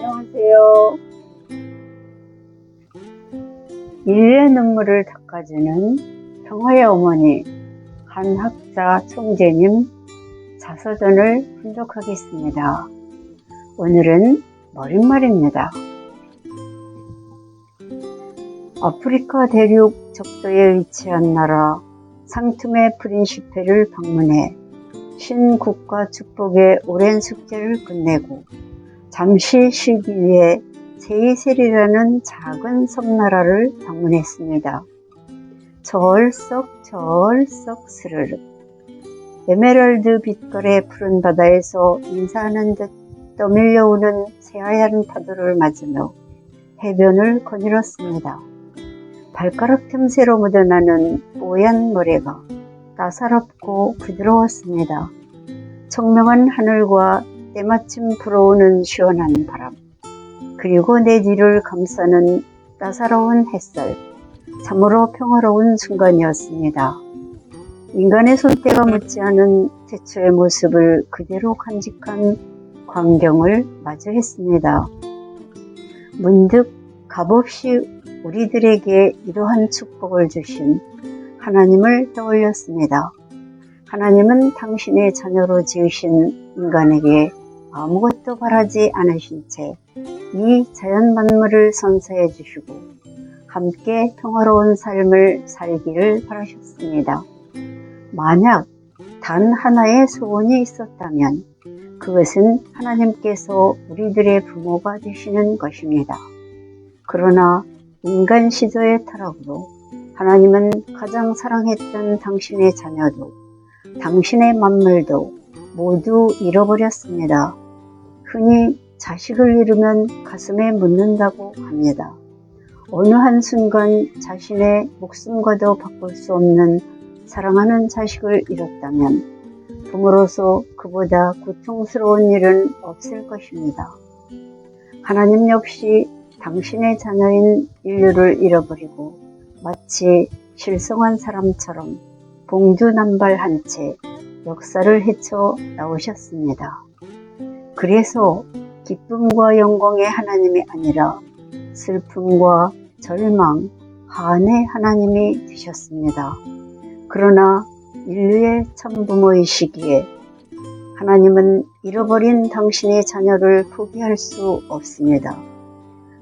안녕하세요. 인류의 눈물을 닦아주는 평화의 어머니 한학자 총재님 자서전을 분석하겠습니다. 오늘은 머릿말입니다. 아프리카 대륙 적도에 위치한 나라 상툼의 프린시페를 방문해 신국가 축복의 오랜 숙제를 끝내고 잠시 쉬기 위해 세이셀이라는 작은 섬나라를 방문했습니다. 절썩 절썩 스르륵 에메랄드 빛깔의 푸른 바다에서 인사하는 듯 떠밀려오는 새하얀 파도를 맞으며 해변을 거닐었습니다. 발가락 틈새로 묻어나는 뽀얀 모래가 따사롭고 부드러웠습니다. 청명한 하늘과 때마침 불어오는 시원한 바람, 그리고 내 뒤를 감싸는 따사로운 햇살, 참으로 평화로운 순간이었습니다. 인간의 손때가 묻지 않은 태초의 모습을 그대로 간직한 광경을 마주했습니다. 문득 값없이 우리들에게 이러한 축복을 주신 하나님을 떠올렸습니다. 하나님은 당신의 자녀로 지으신 인간에게 아무것도 바라지 않으신 채 이 자연 만물을 선사해 주시고 함께 평화로운 삶을 살기를 바라셨습니다. 만약 단 하나의 소원이 있었다면 그것은 하나님께서 우리들의 부모가 되시는 것입니다. 그러나 인간 시조의 타락으로 하나님은 가장 사랑했던 당신의 자녀도 당신의 만물도 모두 잃어버렸습니다. 흔히 자식을 잃으면 가슴에 묻는다고 합니다. 어느 한순간 자신의 목숨과도 바꿀 수 없는 사랑하는 자식을 잃었다면 부모로서 그보다 고통스러운 일은 없을 것입니다. 하나님 역시 당신의 자녀인 인류를 잃어버리고 마치 실성한 사람처럼 봉두남발한 채 역사를 헤쳐 나오셨습니다. 그래서 기쁨과 영광의 하나님이 아니라 슬픔과 절망, 한의 하나님이 되셨습니다. 그러나 인류의 참부모이시기에 하나님은 잃어버린 당신의 자녀를 포기할 수 없습니다.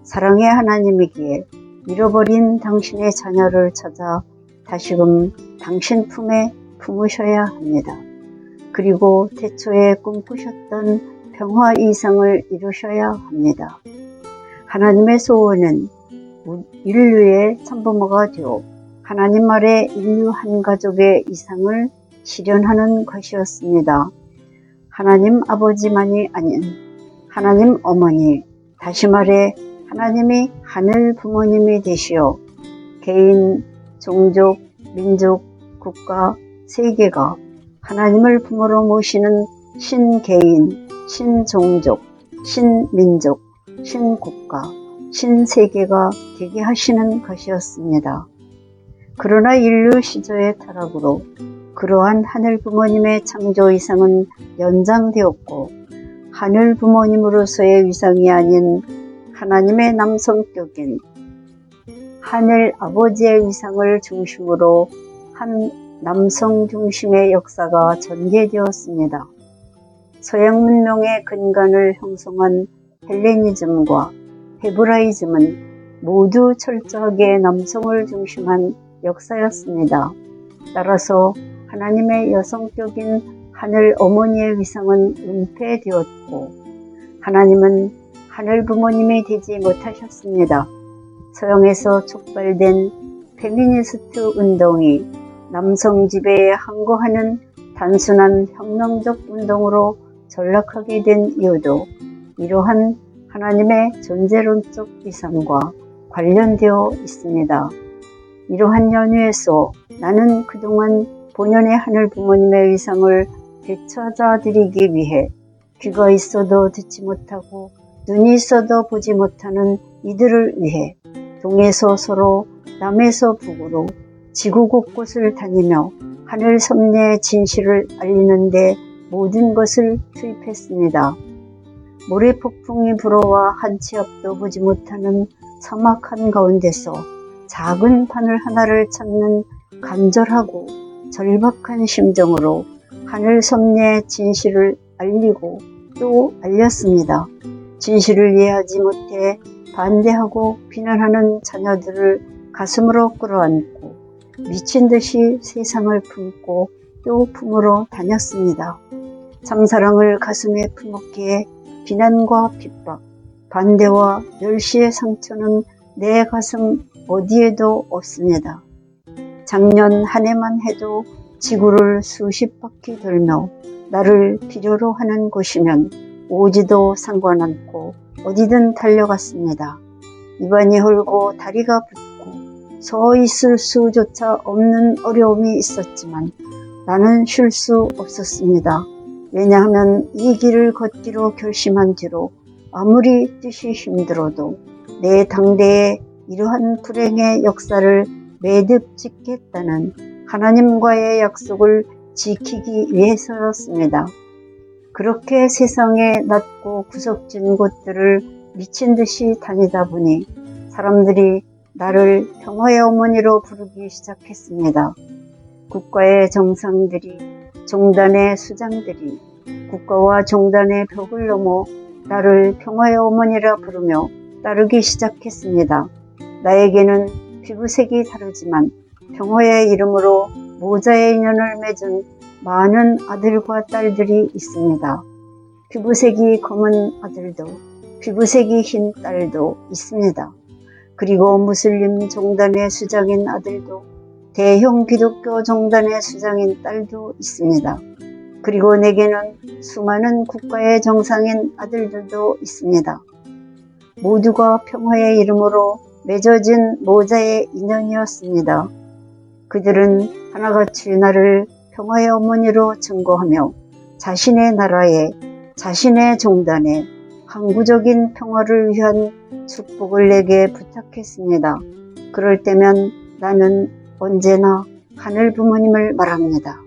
사랑의 하나님이기에 잃어버린 당신의 자녀를 찾아 다시금 당신 품에 품으셔야 합니다. 그리고 태초에 꿈꾸셨던 평화 이상을 이루셔야 합니다. 하나님의 소원은 인류의 참부모가 되어 하나님 아래 인류 한 가족의 이상을 실현하는 것이었습니다. 하나님 아버지만이 아닌 하나님 어머니, 다시 말해 하나님이 하늘 부모님이 되시어 개인, 종족, 민족, 국가, 세계가 하나님을 부모로 모시는 신개인, 신종족, 신민족, 신국가, 신세계가 되게 하시는 것이었습니다. 그러나 인류 시조의 타락으로 그러한 하늘 부모님의 창조 이상은 연장되었고 하늘 부모님으로서의 위상이 아닌 하나님의 남성격인 하늘 아버지의 위상을 중심으로 한 남성 중심의 역사가 전개되었습니다. 서양 문명의 근간을 형성한 헬레니즘과 헤브라이즘은 모두 철저하게 남성을 중심한 역사였습니다. 따라서 하나님의 여성격인 하늘 어머니의 위상은 은폐되었고 하나님은 하늘 부모님이 되지 못하셨습니다. 서양에서 촉발된 페미니스트 운동이 남성 지배에 항거하는 단순한 혁명적 운동으로 전락하게 된 이유도 이러한 하나님의 존재론적 위상과 관련되어 있습니다. 이러한 연유에서 나는 그동안 본연의 하늘 부모님의 위상을 되찾아 드리기 위해 귀가 있어도 듣지 못하고 눈이 있어도 보지 못하는 이들을 위해 동에서 서로 남에서 북으로 지구 곳곳을 다니며 하늘 섭리의 진실을 알리는데 모든 것을 투입했습니다. 모래 폭풍이 불어와 한 치 앞도 보지 못하는 사막 한 가운데서 작은 바늘 하나를 찾는 간절하고 절박한 심정으로 하늘 섭리의 진실을 알리고 또 알렸습니다. 진실을 이해하지 못해 반대하고 비난하는 자녀들을 가슴으로 끌어안고 미친 듯이 세상을 품고 또 품으러 다녔습니다. 참사랑을 가슴에 품었기에 비난과 핍박, 반대와 멸시의 상처는 내 가슴 어디에도 없습니다. 작년 한 해만 해도 지구를 수십 바퀴 돌며 나를 필요로 하는 곳이면 오지도 상관않고 어디든 달려갔습니다. 입안이 헐고 다리가 붓고 서 있을 수조차 없는 어려움이 있었지만 나는 쉴 수 없었습니다. 왜냐하면 이 길을 걷기로 결심한 뒤로 아무리 뜻이 힘들어도 내 당대에 이러한 불행의 역사를 매듭 짓겠다는 하나님과의 약속을 지키기 위해서였습니다. 그렇게 세상의 낮고 구석진 곳들을 미친 듯이 다니다 보니 사람들이 나를 평화의 어머니로 부르기 시작했습니다. 국가의 정상들이, 종단의 수장들이 국가와 종단의 벽을 넘어 나를 평화의 어머니라 부르며 따르기 시작했습니다. 나에게는 피부색이 다르지만 평화의 이름으로 모자의 인연을 맺은 많은 아들과 딸들이 있습니다. 피부색이 검은 아들도, 피부색이 흰 딸도 있습니다. 그리고 무슬림 종단의 수장인 아들도, 대형 기독교 종단의 수장인 딸도 있습니다. 그리고 내게는 수많은 국가의 정상인 아들들도 있습니다. 모두가 평화의 이름으로 맺어진 모자의 인연이었습니다. 그들은 하나같이 나를 평화의 어머니로 증거하며 자신의 나라에 자신의 종단에 항구적인 평화를 위한 축복을 내게 부탁했습니다. 그럴 때면 나는 언제나 하늘 부모님을 말합니다.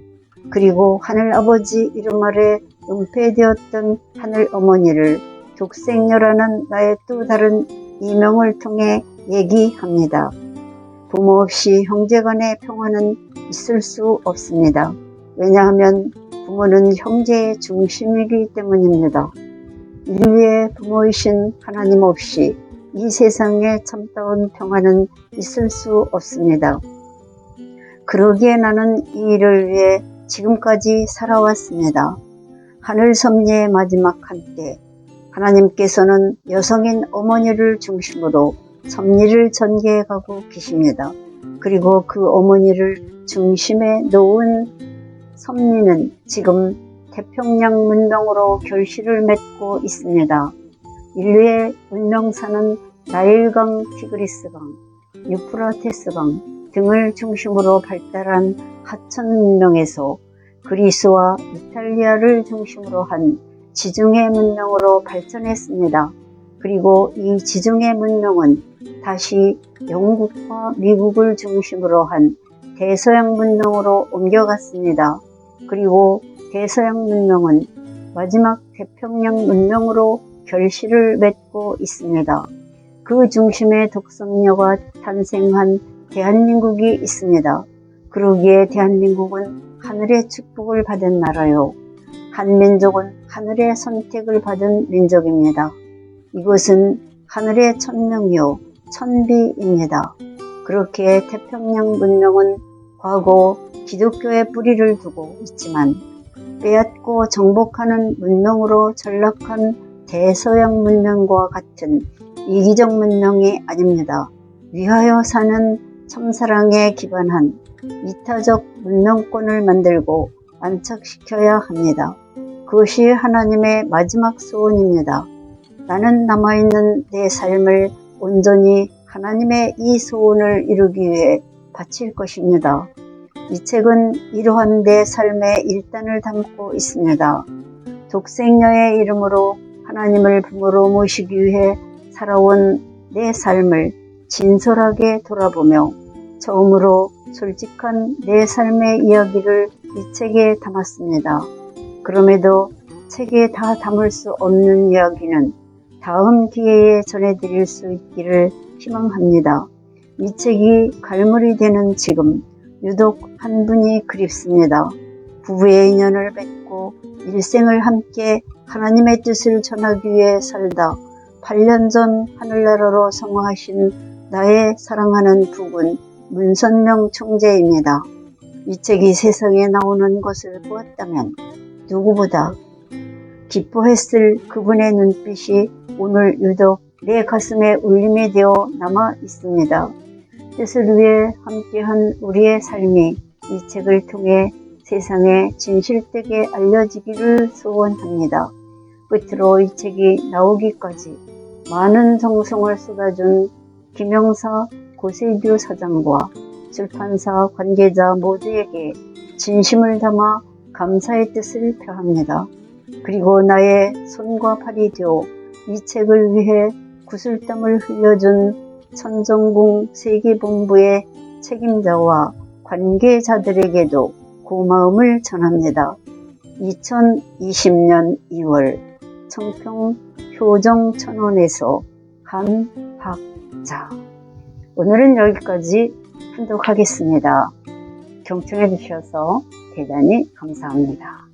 그리고 하늘 아버지 이름 아래 은폐되었던 하늘 어머니를 독생녀라는 나의 또 다른 이명을 통해 얘기합니다. 부모 없이 형제 간의 평화는 있을 수 없습니다. 왜냐하면 부모는 형제의 중심이기 때문입니다. 인류의 부모이신 하나님 없이 이 세상에 참다운 평화는 있을 수 없습니다. 그러기에 나는 이 일을 위해 지금까지 살아왔습니다. 하늘 섭리의 마지막 한때 하나님께서는 여성인 어머니를 중심으로 섭리를 전개해 가고 계십니다. 그리고 그 어머니를 중심에 놓은 섭리는 지금 태평양 문명으로 결실을 맺고 있습니다. 인류의 문명사는 나일강, 티그리스강, 유프라테스강 등을 중심으로 발달한 하천 문명에서 그리스와 이탈리아를 중심으로 한 지중해 문명으로 발전했습니다. 그리고 이 지중해 문명은 다시 영국과 미국을 중심으로 한 대서양 문명으로 옮겨갔습니다. 그리고 대서양 문명은 마지막 태평양 문명으로 결실을 맺고 있습니다. 그 중심에 독성녀가 탄생한 대한민국이 있습니다. 그러기에 대한민국은 하늘의 축복을 받은 나라요. 한민족은 하늘의 선택을 받은 민족입니다. 이곳은 하늘의 천명이요, 천비입니다. 그렇게 태평양 문명은 과거 기독교의 뿌리를 두고 있지만 빼앗고 정복하는 문명으로 전락한 대서양 문명과 같은 이기적 문명이 아닙니다. 위하여 사는 참사랑에 기반한 이타적 문명권을 만들고 안착시켜야 합니다. 그것이 하나님의 마지막 소원입니다. 나는 남아있는 내 삶을 온전히 하나님의 이 소원을 이루기 위해 바칠 것입니다. 이 책은 이러한 내 삶의 일단을 담고 있습니다. 독생녀의 이름으로 하나님을 부모로 모시기 위해 살아온 내 삶을 진솔하게 돌아보며 처음으로 솔직한 내 삶의 이야기를 이 책에 담았습니다. 그럼에도 책에 다 담을 수 없는 이야기는 다음 기회에 전해드릴 수 있기를 희망합니다. 이 책이 갈물이 되는 지금 유독 한 분이 그립습니다. 부부의 인연을 맺고 일생을 함께 하나님의 뜻을 전하기 위해 살다 8년 전 하늘나라로 성화하신 나의 사랑하는 부군 문선명 총재입니다. 이 책이 세상에 나오는 것을 보았다면 누구보다 기뻐했을 그분의 눈빛이 오늘 유독 내 가슴에 울림이 되어 남아 있습니다. 뜻을 위해 함께한 우리의 삶이 이 책을 통해 세상에 진실되게 알려지기를 소원합니다. 끝으로 이 책이 나오기까지 많은 정성을 쏟아준 김영사 고세규 사장과 출판사 관계자 모두에게 진심을 담아 감사의 뜻을 표합니다. 그리고 나의 손과 팔이 되어 이 책을 위해 구슬땀을 흘려준 천정궁 세계본부의 책임자와 관계자들에게도 고마움을 전합니다. 2020년 2월 청평 효정천원에서 한박자 오늘은 여기까지 훈독하겠습니다. 경청해 주셔서 대단히 감사합니다.